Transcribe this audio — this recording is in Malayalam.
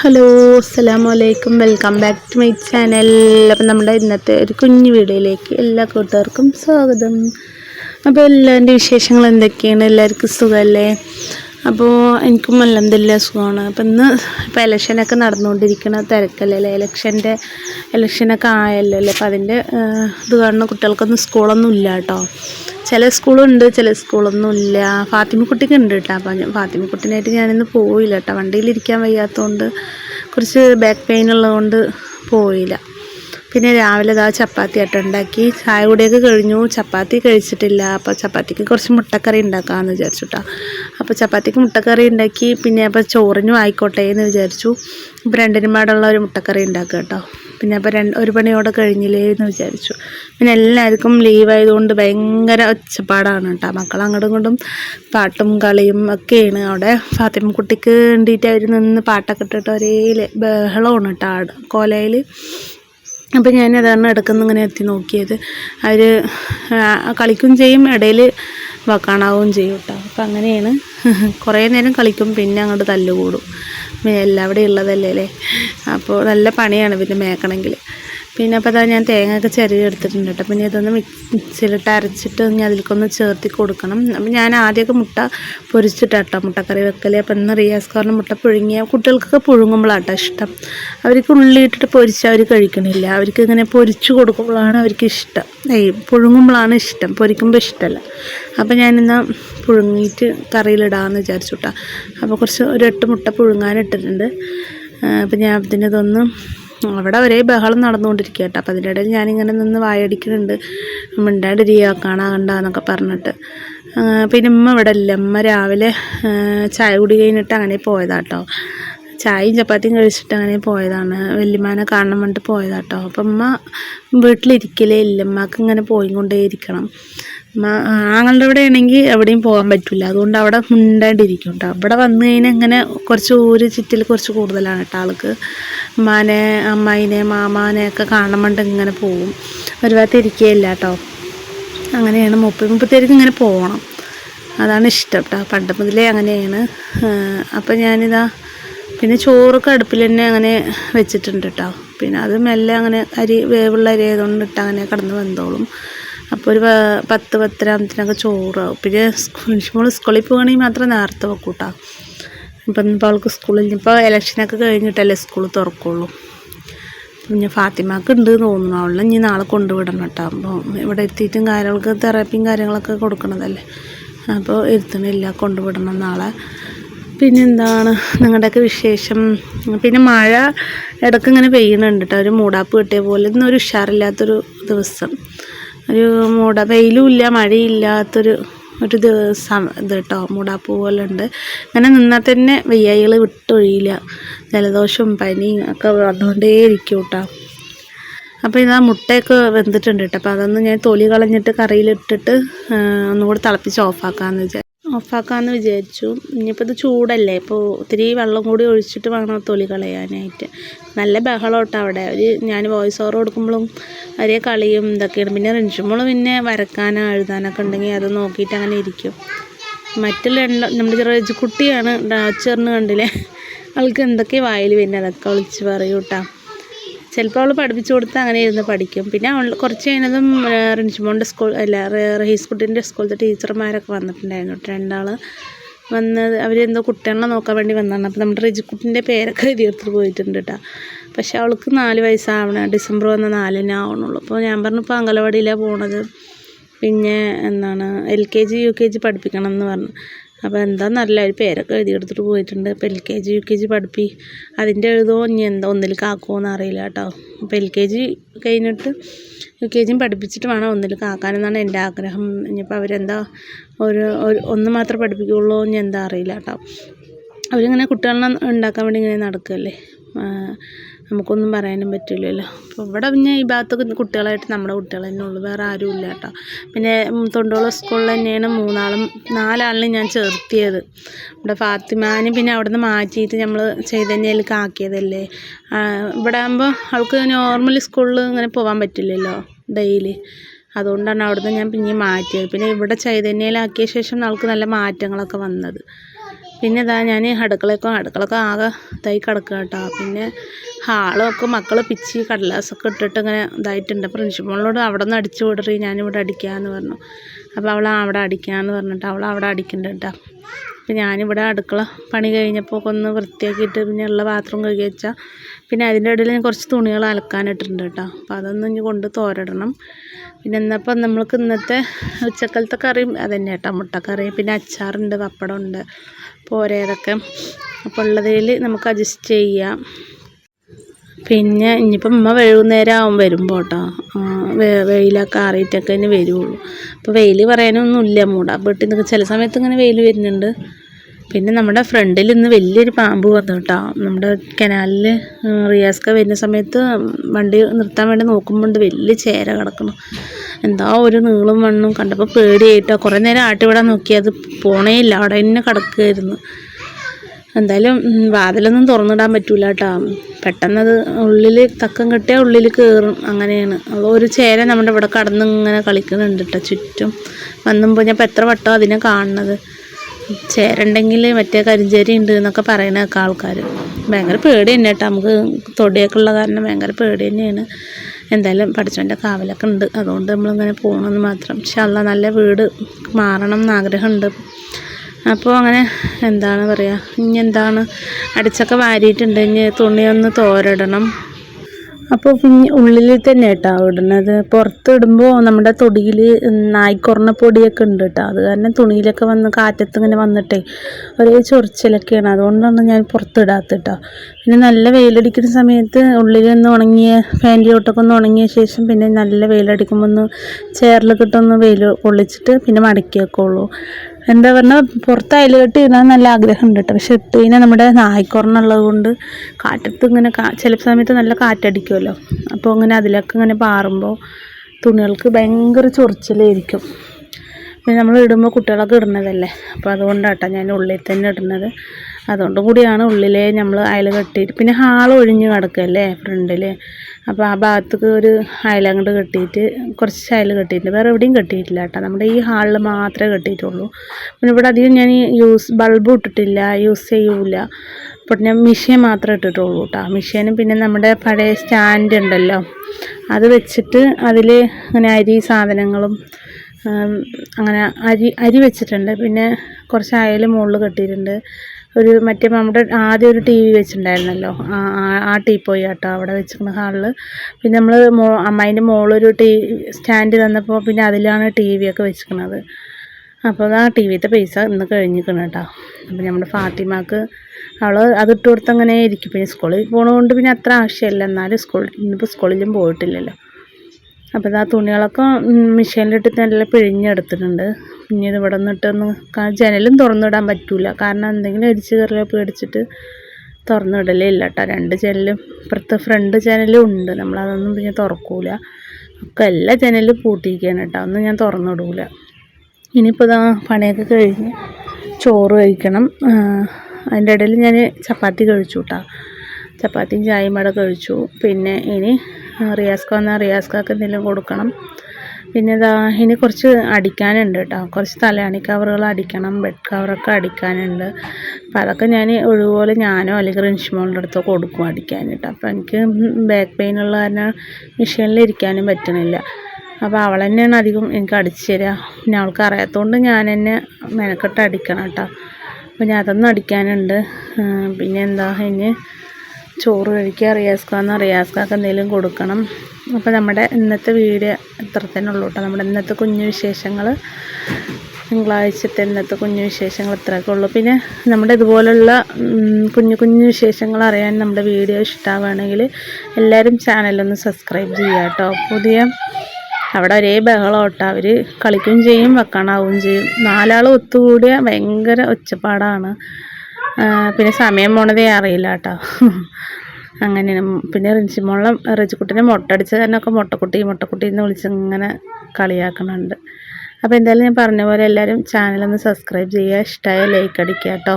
ഹലോ അസ്സലാമു അലൈക്കും welcome back to my channel. അപ്പം നമ്മുടെ ഇന്നത്തെ ഒരു കുഞ്ഞു വീഡിയോയിലേക്ക് എല്ലാ കൂട്ടുകാർക്കും സ്വാഗതം. അപ്പോൾ എല്ലാവരുടെ വിശേഷങ്ങൾ എന്തൊക്കെയാണ്? എല്ലാവർക്കും സുഖമല്ലേ? അപ്പോൾ എനിക്കും അല്ലെന്തില്ല സുഖമാണ്. അപ്പം ഇന്ന് ഇപ്പോൾ ഇലക്ഷനൊക്കെ നടന്നുകൊണ്ടിരിക്കുന്ന തിരക്കല്ലേ ഇലക്ഷന്റെ ഇലക്ഷനൊക്കെ ആയല്ലോ അല്ലേ? അപ്പോൾ അതിന്റെ ഇത് കാണുന്ന കുട്ടികൾക്കൊന്നും സ്കൂളൊന്നും ഇല്ല കേട്ടോ. ചില സ്കൂളുണ്ട് ചില സ്കൂളൊന്നും ഇല്ല ഫാത്തിമക്കുട്ടിക്ക് ഉണ്ട് കേട്ടോ. അപ്പം ഫാത്തിമക്കുട്ടിനായിട്ട് ഞാനിന്ന് പോയില്ല കേട്ടോ. വണ്ടിയിലിരിക്കാൻ വയ്യാത്തതുകൊണ്ട് കുറച്ച് ബാക്ക് പെയിൻ ഉള്ളതുകൊണ്ട് പോയില്ല. പിന്നെ രാവിലെ ഇതാ ചപ്പാത്തി ആട്ടം ഉണ്ടാക്കി. ചായ കൂടിയൊക്കെ കഴിഞ്ഞു. ചപ്പാത്തി കഴിച്ചിട്ടില്ല. അപ്പോൾ ചപ്പാത്തിക്ക് കുറച്ച് മുട്ടക്കറി ഉണ്ടാക്കാമെന്ന് വിചാരിച്ചു അപ്പോൾ ചപ്പാത്തിക്ക് മുട്ടക്കറി ഉണ്ടാക്കി. പിന്നെ അപ്പോൾ ചോറിനും ആയിക്കോട്ടെ എന്ന് വിചാരിച്ചു. അപ്പോൾ രണ്ടിനും പാടുള്ള ഒരു മുട്ടക്കറി ഉണ്ടാക്കുക കേട്ടോ. പിന്നെ അപ്പോൾ രണ്ട് ഒരു പണിയോടെ കഴിഞ്ഞില്ലേ എന്ന് വിചാരിച്ചു. പിന്നെ എല്ലാവർക്കും ലീവായതുകൊണ്ട് ഭയങ്കര ഒച്ചപ്പാടാണ് കേട്ടോ. മക്കൾ അങ്ങോട്ടും ഇങ്ങോട്ടും പാട്ടും കളിയും ഒക്കെയാണ് അവിടെ. ഫാത്തിമ കുട്ടിക്ക് വേണ്ടിയിട്ട് അവർ നിന്ന് പാട്ടൊക്കെ ഇട്ടിട്ട് ഒരേ ബഹളമാണ് കേട്ടോ ആട് കോലയിൽ അപ്പം ഞാൻ അതാണ് ഇടക്കുന്ന് ഇങ്ങനെ എത്തി നോക്കിയത്. അവർ കളിക്കും ചെയ്യും. ഇടയിൽ വക്കാണാവുകയും ചെയ്യും കേട്ടോ. അപ്പം അങ്ങനെയാണ്. കുറേ നേരം കളിക്കും പിന്നെ അങ്ങോട്ട് തല്ലുകൂടും. എല്ലാവിടെയും ഉള്ളതല്ലേ അല്ലേ? അപ്പോൾ നല്ല പണിയാണ് പിന്നെ മേക്കണമെങ്കിൽ. പിന്നെ അപ്പോൾ അതാ ഞാൻ തേങ്ങയൊക്കെ ചെറിയ എടുത്തിട്ടുണ്ട് കേട്ടോ. പിന്നെ ഇതൊന്ന് മിക്സിയിലിട്ട് അരച്ചിട്ട് ഇനി അതിലേക്കൊന്ന് ചേർത്തി കൊടുക്കണം. അപ്പം ഞാൻ ആദ്യമൊക്കെ മുട്ട പൊരിച്ചിട്ടാട്ടോ മുട്ടക്കറി വെക്കൽ അപ്പം ഇന്ന് റിയാസ് കാരണം മുട്ട പുഴുങ്ങിയ കുട്ടികൾക്കൊക്കെ പുഴുങ്ങുമ്പോഴാട്ടോ ഇഷ്ടം. അവർക്ക് ഉള്ളിയിട്ടിട്ട് പൊരിച്ച് അവർ കഴിക്കണില്ല. അവർക്ക് ഇങ്ങനെ പൊരിച്ചു കൊടുക്കുമ്പോഴാണ് അവർക്ക് ഇഷ്ടം. ഏയ് പുഴുങ്ങുമ്പോഴാണ് ഇഷ്ടം. പൊരിക്കുമ്പോൾ ഇഷ്ടമല്ല അപ്പം ഞാനിന്ന് പുഴുങ്ങിയിട്ട് കറിയിലിടാമെന്ന് വിചാരിച്ചു കേട്ടോ. അപ്പോൾ കുറച്ച് ഒരു എട്ട് മുട്ട പുഴുങ്ങാനിട്ടിട്ടുണ്ട്. അപ്പം ഞാൻ അതിന്റെ ഇതൊന്ന് അവിടെ ഒരേ ബഹളം നടന്നുകൊണ്ടിരിക്കുക കേട്ടോ അപ്പം അതിന്റെ ഇടയിൽ ഞാനിങ്ങനെ നിന്ന് വായടിക്കുന്നുണ്ട്. മിണ്ടാണ്ടിരിക്കുക കാണാകണ്ട എന്നൊക്കെ പറഞ്ഞിട്ട്. പിന്നെ ഉമ്മ ഇവിടെ ഇല്ല ഉമ്മ രാവിലെ ചായ കുടി കഴിഞ്ഞിട്ട് അങ്ങനെ പോയതാട്ടോ. ചായയും ചപ്പാത്തിയും കഴിച്ചിട്ട് അങ്ങനെ പോയതാണ്. വല്യമാനെ കാണാൻ വേണ്ടിയിട്ട് പോയതാട്ടോ. അപ്പം അമ്മ വീട്ടിലിരിക്കലേ ഇല്ല. അമ്മയ്ക്ക് ഇങ്ങനെ പോയിക്കൊണ്ടേ ഇരിക്കണം. അമ്മ ആങ്ങളുടെ ഇവിടെ ആണെങ്കിൽ എവിടെയും പോകാൻ പറ്റില്ല അതുകൊണ്ട് അവിടെ മുണ്ടാണ്ടിരിക്കും കേട്ടോ അവിടെ വന്നു കഴിഞ്ഞാൽ ഇങ്ങനെ കുറച്ച് ഊര് ചുറ്റിൽ കുറച്ച് കൂടുതലാണ് കേട്ടോ ആൾക്ക്. ഉമ്മാനെ അമ്മായിനെ മാമാനെ ഒക്കെ കാണാൻ വേണ്ടി ഇങ്ങനെ പോകും ഒരു ഭാഗത്ത് ഇരിക്കുകയില്ല കേട്ടോ അങ്ങനെയാണ് മുപ്പത് മുപ്പത്തേക്ക് ഇങ്ങനെ പോകണം. അതാണ് ഇഷ്ടം കേട്ടോ പണ്ട് മുതലേ അങ്ങനെയാണ്. അപ്പം ഞാനിതാ പിന്നെ ചോറൊക്കെ അടുപ്പിൽ തന്നെ അങ്ങനെ വെച്ചിട്ടുണ്ട് കേട്ടോ പിന്നെ അത് മെല്ലെ അങ്ങനെ അരി വേവുള്ള അരി ആയതുകൊണ്ട് ഇട്ട് അങ്ങനെ കടന്ന് വെന്തോളും. അപ്പോൾ ഒരു പത്ത് പത്തരാമത്തിനൊക്കെ ചോറാവും പിന്നെ മോൾ സ്കൂളിൽ പോകുകയാണെങ്കിൽ മാത്രം നേരത്തെ വെക്കും കേട്ടോ ഇപ്പം ഇപ്പോൾ അവൾക്ക് സ്കൂളിൽ ഇപ്പോൾ ഇലക്ഷനൊക്കെ കഴിഞ്ഞിട്ടല്ലേ സ്കൂൾ തുറക്കുള്ളൂ. പിന്നെ ഫാത്തിമാക്ക് ഉണ്ട് തോന്നുന്നു. അവളെ ഇനി നാളെ കൊണ്ടുവിടണം കേട്ടോ അപ്പോൾ ഇവിടെ എത്തിയിട്ടും കാര്യങ്ങൾക്ക് തെറാപ്പിയും കാര്യങ്ങളൊക്കെ കൊടുക്കണതല്ലേ. അപ്പോൾ ഇരുത്തണില്ല കൊണ്ടുവിടണം നാളെ. പിന്നെ എന്താണ് നിങ്ങളുടെയൊക്കെ വിശേഷം? പിന്നെ മഴ ഇടയ്ക്ക് ഇങ്ങനെ പെയ്യുന്നുണ്ട് കേട്ടോ ഒരു മൂടാപ്പ് കിട്ടിയ പോലെ. ഇന്നൊരു ഉഷാറില്ലാത്തൊരു ദിവസം. ഒരു മൂട വെയിലും ഇല്ല മഴയില്ലാത്തൊരു ഒരു ദിവസം ഇത് കേട്ടോ മൂടാപ്പ് പോലെ ഉണ്ട്. അങ്ങനെ നിന്നാൽ തന്നെ വയ്യായികൾ വിട്ടൊഴിയില്ല. ജലദോഷവും പനിയും ഒക്കെ വന്നുകൊണ്ടേ ഇരിക്കും കേട്ടോ അപ്പോൾ ഇതാ മുട്ടയൊക്കെ വെന്തിട്ടുണ്ട് കേട്ടോ അപ്പോൾ അതൊന്ന് ഞാൻ തൊലി കളഞ്ഞിട്ട് കറിയിലിട്ടിട്ട് ഒന്നുകൂടി തിളപ്പിച്ച് ഓഫാക്കാമെന്ന് വിചാരിച്ചു ഓഫാക്കാമെന്ന് വിചാരിച്ചു. ഇനിയിപ്പോൾ ഇത് ചൂടല്ലേ ഇപ്പോൾ ഒത്തിരി വെള്ളം കൂടി ഒഴിച്ചിട്ട് വേണം തൊലി കളയാനായിട്ട്. നല്ല ബഹളം കേട്ടോ അവിടെ. ഒരു ഞാൻ വോയിസ് ഓവർ കൊടുക്കുമ്പോഴും ഒരേ കളിയും ഇതൊക്കെയാണ്. പിന്നെ റിഞ്ചുമ്പോൾ പിന്നെ വരക്കാനോ എഴുതാനൊക്കെ ഉണ്ടെങ്കിൽ അത് നോക്കിയിട്ട് അങ്ങനെ ഇരിക്കും. മറ്റുള്ള നമ്മുടെ കുട്ടിയാണ് ഡാച്ചറിന് കണ്ടില്ലേ? അവൾക്ക് എന്തൊക്കെ വായിൽ പിന്നെ അതൊക്കെ വിളിച്ച് പറയൂട്ടാ. ചിലപ്പോൾ അവൾ പഠിപ്പിച്ചു കൊടുത്താൽ അങ്ങനെ ഇരുന്ന് പഠിക്കും. പിന്നെ അവൾ കുറച്ച് കഴിഞ്ഞതും റിൻഷിമോന്റെ സ്കൂൾ അല്ല റഹീസ്കുട്ടിന്റെ റഹീസ് കുട്ടീന്റെ സ്കൂളിലത്തെ ടീച്ചർമാരൊക്കെ വന്നിട്ടുണ്ടായിരുന്നു. രണ്ടാൾ വന്ന് അവരെന്തോ കുട്ടികളെ നോക്കാൻ വേണ്ടി വന്നതാണ്. അപ്പോൾ നമ്മുടെ റിജിക്കുട്ടിന്റെ പേരൊക്കെ എഴുതിയെടുത്ത് പോയിട്ടുണ്ട് കേട്ടോ പക്ഷേ അവൾക്ക് നാല് വയസ്സാവണം. ഡിസംബർ വന്ന നാലിന് ആവണുള്ളൂ. അപ്പോൾ ഞാൻ പറഞ്ഞു ഇപ്പോൾ അംഗനവാടിയിലാണ് പോണത്. പിന്നെ എന്താണ് L K G U K G പഠിപ്പിക്കണം എന്ന് പറഞ്ഞു. അപ്പോൾ എന്താണെന്നറിയില്ല അവർ പേരൊക്കെ എഴുതി എഴുതിയെടുത്തിട്ട് പോയിട്ടുണ്ട്. അപ്പോൾ L K G U K G പഠിപ്പി. അതിന്റെ എഴുതോ ഇനി എന്താ ഒന്നിൽ കാക്കുമോ അറിയില്ല കേട്ടോ. അപ്പോൾ എൽ കെ ജി കഴിഞ്ഞിട്ട് യു കെ ജിയും പഠിപ്പിച്ചിട്ട് വേണം ഒന്നിൽ കാക്കാനെന്നാണ് എന്റെ ആഗ്രഹം. ഇനിയിപ്പോൾ അവരെന്താ ഒരു ഒന്ന് മാത്രമേ പഠിപ്പിക്കുകയുള്ളൂ ഇനി എന്താ അറിയില്ല കേട്ടോ. അവരിങ്ങനെ കുട്ടികളെ ഉണ്ടാക്കാൻ വേണ്ടി ഇങ്ങനെ നടക്കുകയല്ലേ? നമുക്കൊന്നും പറയാനും പറ്റില്ലല്ലോ. അപ്പോൾ ഇവിടെ പിന്നെ ഈ ഭാഗത്തൊക്കെ കുട്ടികളായിട്ട് നമ്മുടെ കുട്ടികൾ തന്നെ ഉള്ളൂ. വേറെ ആരും ഇല്ല കേട്ടോ. പിന്നെ തൊണ്ടോളം സ്കൂളിൽ തന്നെയാണ് മൂന്നാളും നാലാളിനും ഞാൻ ചേർത്തിയത്. ഇവിടെ ഫാത്തിമാനും പിന്നെ അവിടെ നിന്ന് മാറ്റിയിട്ട് നമ്മൾ ചൈതന്യയിലേക്ക് ആക്കിയതല്ലേ ഇവിടെ ആകുമ്പോൾ അവൾക്ക് നോർമലി സ്കൂളിൽ ഇങ്ങനെ പോകാൻ പറ്റില്ലല്ലോ ഡെയിലി അതുകൊണ്ടാണ് അവിടുന്ന് ഞാൻ പിന്നെ മാറ്റിയത്. പിന്നെ ഇവിടെ ചൈതന്യയിലാക്കിയ ശേഷം അവൾക്ക് നല്ല മാറ്റങ്ങളൊക്കെ വന്നത്. പിന്നെ ഇതാ ഞാൻ അടുക്കളയൊക്കെ അടുക്കളയൊക്കെ ആകെ തൈ കിടക്കുക കേട്ടോ. പിന്നെ ഹാളൊക്കെ മക്കൾ പിച്ചി കടലാസൊക്കെ ഇട്ടിട്ട് ഇങ്ങനെ ഇതായിട്ടുണ്ട്. പ്രിൻസിപ്പളിനോട് അവിടെ നിന്ന് അടിച്ചു വിടറി ഞാനിവിടെ അടിക്കാമെന്ന് പറഞ്ഞു. അപ്പോൾ അവൾ അവിടെ അടിക്കാമെന്ന് പറഞ്ഞിട്ട് അവൾ അവിടെ അടിക്കുന്നുണ്ട് കേട്ടോ. അപ്പോൾ ഞാനിവിടെ അടുക്കള പണി കഴിഞ്ഞപ്പോൾ ഒന്ന് വൃത്തിയാക്കിയിട്ട് പിന്നെ ഉള്ള ബാത്റൂം കഴുകി വെച്ചാൽ പിന്നെ അതിന്റെ ഇടയിൽ ഞാൻ കുറച്ച് തുണികൾ അലക്കാനിട്ടിട്ടുണ്ട് കേട്ടോ. അപ്പോൾ അതൊന്നും ഇനി കൊണ്ട് തോരടണം. പിന്നെ എന്നപ്പം നമ്മൾക്ക് ഇന്നത്തെ ഉച്ചക്കലത്തെ കറിയും അതന്നെ കേട്ടോ. മുട്ടക്കറി പിന്നെ അച്ചാറുണ്ട് പപ്പടമുണ്ട്. പോരേതൊക്കെ അപ്പോൾ ഉള്ളതിൽ നമുക്ക് അഡ്ജസ്റ്റ് ചെയ്യാം. പിന്നെ ഇനിയിപ്പം ഉമ്മ വൈകുന്നേരം ആവും വരുമ്പോൾ കേട്ടോ വെയിലൊക്കെ ആറിയിട്ടൊക്കെ ഇനി വരുള്ളൂ. അപ്പോൾ വെയിൽ പറയാനൊന്നുമില്ല മൂടാ. വീട്ടിൽ നിന്ന് ചില സമയത്ത് ഇങ്ങനെ വെയിൽ വരുന്നുണ്ട്. പിന്നെ നമ്മുടെ ഫ്രണ്ടിൽ ഇന്ന് വലിയൊരു പാമ്പ് വന്നു കേട്ടോ നമ്മുടെ കനാലിൽ റിയാസ്ക വരുന്ന സമയത്ത് വണ്ടി നിർത്താൻ വേണ്ടി നോക്കുമ്പോൾ വലിയ ചേര കിടക്കണം എന്താ ഒരു നീളും മണ്ണും കണ്ടപ്പോൾ പേടിയായിട്ടോ കുറേ നേരം ആട്ടിവിടാൻ നോക്കി. അത് പോണേ അവിടെ തന്നെ കിടക്കുമായിരുന്നു എന്തായാലും വാതിലൊന്നും തുറന്നിടാൻ പറ്റൂല കേട്ടോ പെട്ടെന്നത് ഉള്ളിൽ തക്കം കെട്ടിയാൽ ഉള്ളിൽ കയറും അങ്ങനെയാണ്. അപ്പോൾ ഒരു ചേര നമ്മുടെ ഇവിടെ കടന്ന് ഇങ്ങനെ കളിക്കുന്നുണ്ട് കേട്ടോ ചുറ്റും വന്നുമ്പോൾ ഞാൻ ഇപ്പോൾ എത്ര വട്ടം അതിനെ കാണുന്നത്. ചേരണ്ടെങ്കിൽ മറ്റേ കരിഞ്ചേരി ഉണ്ട് എന്നൊക്കെ പറയണ കേൾക്കാം ആൾക്കാർ ഭയങ്കര പേടി തന്നെ കേട്ടോ നമുക്ക് തൊടിയൊക്കെ ഉള്ള കാരണം ഭയങ്കര പേടി തന്നെയാണ്. എന്തായാലും പഠിച്ചവന്റെ കാവലൊക്കെ ഉണ്ട്. അതുകൊണ്ട് നമ്മളിങ്ങനെ പോകണമെന്ന് മാത്രം. പക്ഷെ അല്ല നല്ല വീട് മാറണം എന്ന് ആഗ്രഹമുണ്ട്. അപ്പോൾ അങ്ങനെ എന്താണ് പറയുക ഇനി എന്താണ്? അടിച്ചൊക്കെ വാരിയിട്ടുണ്ട് ഇനി തുണിയൊന്ന് തോരടണം. അപ്പോൾ ഉള്ളിൽ തന്നെ കേട്ടോ ഇടുന്നത്. പുറത്ത് ഇടുമ്പോൾ നമ്മുടെ തൊടിയിൽ നായ്ക്കുറഞ്ഞ പൊടിയൊക്കെ ഉണ്ട് കേട്ടോ അത് കാരണം തുണിയിലൊക്കെ വന്ന് കാറ്റത്ത് ഇങ്ങനെ വന്നിട്ടേ ഒരേ ചൊറിച്ചിലൊക്കെയാണ്. അതുകൊണ്ടാണ് ഞാൻ പുറത്തിടാത്ത കേട്ടോ പിന്നെ നല്ല വെയിലടിക്കുന്ന സമയത്ത് ഉള്ളിൽ ഒന്ന് ഉണങ്ങിയ ഫാന്റെ ചോട്ടൊക്കെ ഒന്ന് ഉണങ്ങിയ ശേഷം പിന്നെ നല്ല വെയിലടിക്കുമ്പോൾ ഒന്ന് ചേറിൽ കിട്ടൊന്ന് വെയിൽ പൊള്ളിച്ചിട്ട് പിന്നെ മടക്കി വെക്കുള്ളൂ എന്താ പറഞ്ഞാൽ പുറത്ത് അയൽ കെട്ടി ഇടാൻ നല്ല ആഗ്രഹമുണ്ട് കേട്ടോ. പക്ഷെ ഇട്ട് കഴിഞ്ഞാൽ നമ്മുടെ നായ്ക്കുറന്നുള്ളത് കൊണ്ട് കാറ്റത്ത് ഇങ്ങനെ ചില സമയത്ത് നല്ല കാറ്റടിക്കുമല്ലോ അപ്പോൾ ഇങ്ങനെ അതിലൊക്കെ ഇങ്ങനെ പാറുമ്പോൾ തുണികൾക്ക് ഭയങ്കര ചൊറിച്ചിലായിരിക്കും. പിന്നെ നമ്മൾ ഇടുമ്പോൾ കുട്ടികളൊക്കെ ഇടുന്നതല്ലേ? അപ്പോൾ അതുകൊണ്ടാട്ടോ ഞാൻ ഉള്ളിൽ തന്നെ ഇടുന്നത്. അതുകൊണ്ട് കൂടിയാണ് ഉള്ളിലെ നമ്മൾ അയൽ കെട്ടിയിട്ട്. പിന്നെ ഹാൾ ഒഴിഞ്ഞ് കിടക്കല്ലേ ഫ്രണ്ടിൽ അപ്പോൾ ആ ഭാഗത്തേക്ക് ഒരു അയലങ്ങട് കെട്ടിയിട്ട് കുറച്ച് അയൽ കെട്ടിയിട്ടുണ്ട്. വേറെ എവിടെയും കെട്ടിയിട്ടില്ല കേട്ടോ. നമ്മുടെ ഈ ഹാളിൽ മാത്രമേ കെട്ടിയിട്ടുള്ളൂ. പിന്നെ ഇവിടെ അധികം ഞാൻ യൂസ് ബൾബ് ഇട്ടിട്ടില്ല യൂസ് ചെയ്യൂല. അപ്പോൾ ഞാൻ മിഷ്യൻ മാത്രമേ ഇട്ടിട്ടുള്ളൂ കേട്ടോ. മിഷ്യനും പിന്നെ നമ്മുടെ പഴയ സ്റ്റാൻഡ് ഉണ്ടല്ലോ. അത് വെച്ചിട്ട് അതിൽ അങ്ങനെ അരി സാധനങ്ങളും അങ്ങനെ അരി അരി വെച്ചിട്ടുണ്ട്. പിന്നെ കുറച്ച് അയൽ മുകളിൽ കെട്ടിയിട്ടുണ്ട്. ഒരു മറ്റേ നമ്മുടെ ആദ്യം ഒരു ടി വി വെച്ചിട്ടുണ്ടായിരുന്നല്ലോ. ആ ടീ പോയി കേട്ടോ അവിടെ വെച്ചിരിക്കുന്ന ഹാളിൽ. പിന്നെ നമ്മൾ മോ അമ്മേന്റെ മോളൊരു ടി സ്റ്റാൻഡ് തന്നപ്പോൾ പിന്നെ അതിലാണ് ടി വി ഒക്കെ വെച്ചിരിക്കുന്നത്. അപ്പോൾ ആ ടി വിത്തെ പൈസ ഇന്ന് കഴിഞ്ഞിരിക്കണം കേട്ടോ. അപ്പോൾ നമ്മുടെ ഫാത്തിമാക്ക് അവൾ അത് ഇട്ട് കൊടുത്ത് അങ്ങനെ ഇരിക്കും. പിന്നെ സ്കൂളിൽ പോകണതുകൊണ്ട് പിന്നെ അത്ര ആവശ്യമില്ല. എന്നാലും സ്കൂളിൽ ഇന്നിപ്പോൾ സ്കൂളിലും പോയിട്ടില്ലല്ലോ. അപ്പോൾ ആ തുണികളൊക്കെ മെഷീനിലിട്ടിട്ട് നല്ല പിഴിഞ്ഞെടുത്തിട്ടുണ്ട്. ഇനി ഇത് ഇവിടെ നിന്നിട്ടൊന്ന് ജനലും തുറന്നിടാൻ പറ്റൂല. കാരണം എന്തെങ്കിലും അരിച്ച് കയറിയോ പേടിച്ചിട്ട് തുറന്നിടലേ ഇല്ല കേട്ടോ രണ്ട് ജനലും ഇപ്പുറത്തെ ഫ്രണ്ട് ജനലും ഉണ്ട്. നമ്മളതൊന്നും പിന്നെ തുറക്കൂല. ഒക്കെ എല്ലാ ജനലും പൂട്ടിയിരിക്കുകയാണ് കേട്ടോ ഒന്നും ഞാൻ തുറന്നിടൂല. ഇനിയിപ്പോൾ ഇതാ പണിയൊക്കെ കഴിഞ്ഞ് ചോറ് കഴിക്കണം. അതിന്റെ ഇടയിൽ ഞാൻ ചപ്പാത്തി കഴിച്ചു കേട്ടോ ചപ്പാത്തിയും ചായയും കൂടെ കഴിച്ചു. പിന്നെ ഇനി റിയാസ്ക വന്നാൽ റിയാസ്കാക്ക് എന്തെങ്കിലും കൊടുക്കണം. പിന്നെ ഇതാ ഇനി കുറച്ച് അടിക്കാനുണ്ട് കേട്ടോ കുറച്ച് തലയാണി കവറുകൾ അടിക്കണം ബെഡ് കവറൊക്കെ അടിക്കാനുണ്ട്. അപ്പോൾ അതൊക്കെ ഞാൻ ഒഴിവുപോലെ ഞാനോ അല്ലെങ്കിൽ റിൻഷിമോളുടെ അടുത്തോ കൊടുക്കും അടിക്കാൻ കേട്ടോ അപ്പോൾ എനിക്ക് ബാക്ക് പെയിൻ ഉള്ള കാരണം മെഷീനിൽ ഇരിക്കാനും പറ്റണില്ല. അപ്പോൾ അവൾ തന്നെയാണ് അധികം എനിക്ക് അടിച്ചു തരിക പിന്നെ അവൾക്ക് അറിയാത്തതുകൊണ്ട് ഞാൻ തന്നെ മെനക്കെട്ട് അടിക്കണം കേട്ടോ അപ്പോൾ ഞാൻ അതൊന്നും അടിക്കാനുണ്ട്. പിന്നെ എന്താ ഇനി ചോറ് കഴിക്കുക റിയാസ്ക്കാന്ന് റിയാസ്ക്കാക്ക് എന്തെങ്കിലും കൊടുക്കണം. അപ്പോൾ നമ്മുടെ ഇന്നത്തെ വീഡിയോ ഇത്ര തന്നെ ഉള്ളൂ കേട്ടോ. നമ്മുടെ ഇന്നത്തെ കുഞ്ഞു വിശേഷങ്ങൾ തിങ്കളാഴ്ചത്തെ ഇന്നത്തെ കുഞ്ഞു വിശേഷങ്ങൾ ഇത്രയൊക്കെ ഉള്ളൂ. പിന്നെ നമ്മുടെ ഇതുപോലുള്ള കുഞ്ഞു കുഞ്ഞു വിശേഷങ്ങൾ അറിയാൻ നമ്മുടെ വീഡിയോ ഇഷ്ടമാവുകയാണെങ്കിൽ എല്ലാവരും ചാനലൊന്ന് സബ്സ്ക്രൈബ് ചെയ്യുക കേട്ടോ. പുതിയ അവിടെ ഒരേ ബഹളം കേട്ടോ. അവർ കളിക്കുകയും ചെയ്യും വെക്കാനാവുകയും ചെയ്യും. നാലാൾ ഒത്തുകൂടിയ ഭയങ്കര ഒച്ചപ്പാടാണ്. പിന്നെ സമയം പോണതേ അറിയില്ല കേട്ടോ. അങ്ങനെ പിന്നെ ഉം, പിന്നെ മുട്ട റിച്ചിക്കുട്ടിനെ തന്നെ ഒക്കെ മുട്ടക്കുട്ടി മുട്ടക്കുട്ടി എന്ന് വിളിച്ച് ഇങ്ങനെ കളിയാക്കണുണ്ട്. അപ്പോൾ എന്തായാലും ഞാൻ പറഞ്ഞ പോലെ എല്ലാവരും ചാനലൊന്ന് സബ്സ്ക്രൈബ് ചെയ്യുക ഇഷ്ടമായ ലൈക്ക് അടിക്കുക കേട്ടോ.